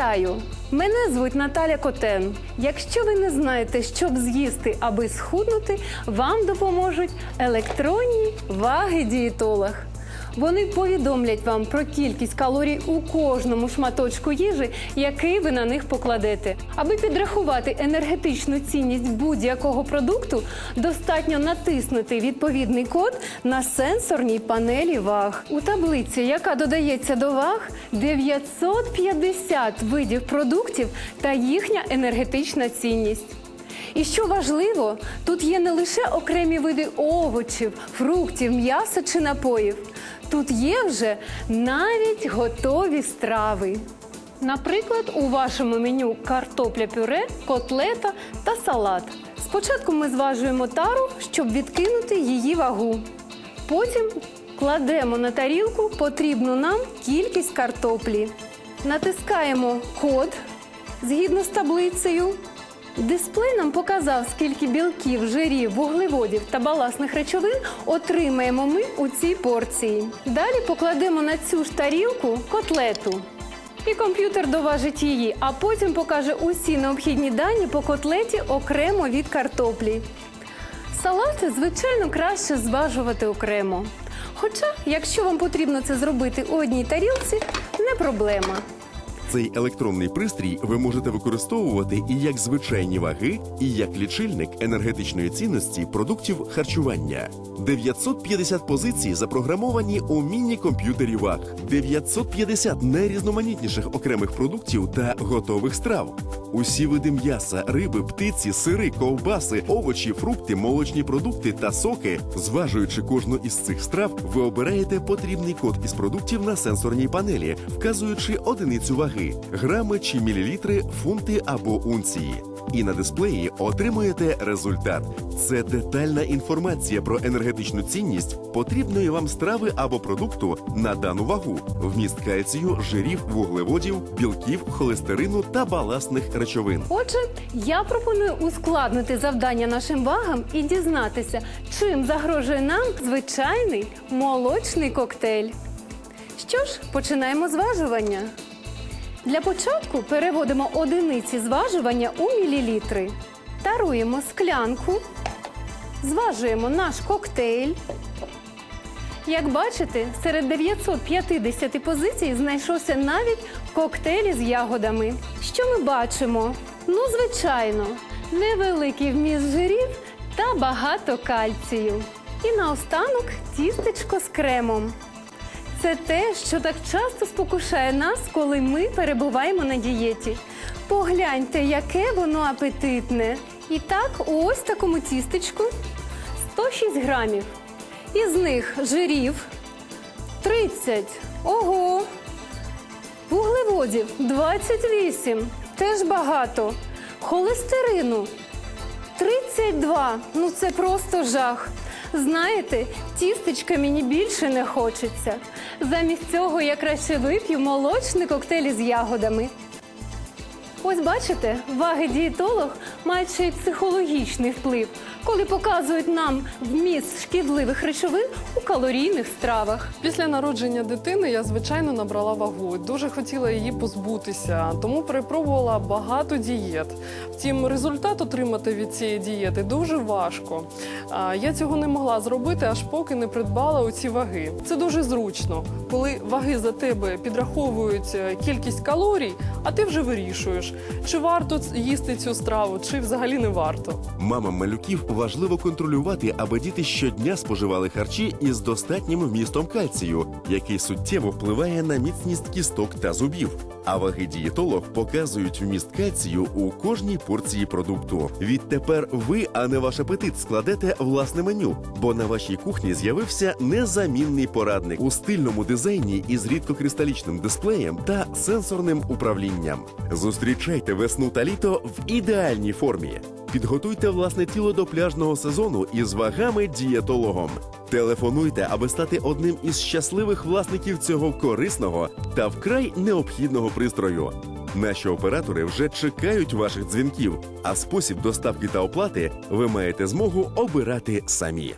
Вітаю! Мене звуть Наталя Котен. Якщо ви не знаєте, що б з'їсти, аби схуднути, вам допоможуть електронні ваги дієтолог. Вони повідомлять вам про кількість калорій у кожному шматочку їжі, який ви на них покладете. Аби підрахувати енергетичну цінність будь-якого продукту, достатньо натиснути відповідний код на сенсорній панелі ваг. У таблиці, яка додається до ваг, 950 видів продуктів та їхня енергетична цінність. І що важливо, тут є не лише окремі види овочів, фруктів, м'яса чи напоїв. Тут є вже навіть готові страви. Наприклад, у вашому меню картопля пюре, котлета та салат. Спочатку ми зважуємо тару, щоб відкинути її вагу. Потім кладемо на тарілку потрібну нам кількість картоплі. Натискаємо код згідно з таблицею. Дисплей нам показав, скільки білків, жирів, вуглеводів та баласних речовин отримаємо ми у цій порції. Далі покладемо на цю ж тарілку котлету. І комп'ютер доважить її, а потім покаже усі необхідні дані по котлеті окремо від картоплі. Салати, звичайно, краще зважувати окремо. Хоча, якщо вам потрібно це зробити у одній тарілці, не проблема. Цей електронний пристрій ви можете використовувати і як звичайні ваги, і як лічильник енергетичної цінності продуктів харчування. 950 позицій запрограмовані у міні-комп'ютері ваг, 950 найрізноманітніших окремих продуктів та готових страв. Усі види м'яса, риби, птиці, сири, ковбаси, овочі, фрукти, молочні продукти та соки. Зважуючи кожну із цих страв, ви обираєте потрібний код із продуктів на сенсорній панелі, вказуючи одиницю ваги грами чи мілілітри, фунти або унції. І на дисплеї отримуєте результат. Це детальна інформація про енергетичну цінність потрібної вам страви або продукту на дану вагу, вміст кальцію, жирів, вуглеводів, білків, холестерину та баласних речовин. Отже, я пропоную ускладнити завдання нашим вагам і дізнатися, чим загрожує нам звичайний молочний коктейль. Що ж, починаємо зважування. Для початку переводимо одиниці зважування у мілілітри. Таруємо склянку, зважуємо наш коктейль. Як бачите, серед 950 позицій знайшовся навіть коктейль із ягодами. Що ми бачимо? Ну, звичайно, невеликий вміст жирів та багато кальцію. І наостанок тістечко з кремом. Це те, що так часто спокушає нас, коли ми перебуваємо на дієті. Погляньте, яке воно апетитне. І так, у ось такому тістечку 106 грамів. Із них жирів 30. Ого! Вуглеводів 28. Теж багато. Холестерину 32. Ну це просто жах. Знаєте, тістечка мені більше не хочеться. Замість цього я краще вип'ю молочний коктейль із ягодами. Ось бачите, ваги дієтолог й психологічний вплив, коли показують нам вміст шкідливих речовин у калорійних стравах. Після народження дитини я звичайно набрала вагу. Дуже хотіла її позбутися, тому перепробувала багато дієт. Втім, результат отримати від цієї дієти дуже важко. Я цього не могла зробити, аж поки не придбала оці ваги. Це дуже зручно, коли ваги за тебе підраховують е, кількість калорій, а ти вже вирішуєш, чи варто їсти цю страву, чи взагалі не варто. Мамам малюків важливо контролювати, аби діти щодня споживали харчі із достатнім вмістом кальцію, який суттєво впливає на міцність кісток та зубів. А ваги дієтолог показують вміст кальцію у кожній порції продукту. Відтепер ви, а не ваш апетит, складете власне меню, бо на вашій кухні з'явився незамінний порадник у стильному дизайні із рідкокристалічним дисплеєм та сенсорним управлінням. Зустрічайте весну та літо в ідеальній формі. Підготуйте власне тіло до пляжного сезону із вагами дієтологом. Телефонуйте, аби стати одним із щасливих власників цього корисного та вкрай необхідного пристрою. Наші оператори вже чекають ваших дзвінків, а спосіб доставки та оплати ви маєте змогу обирати самі.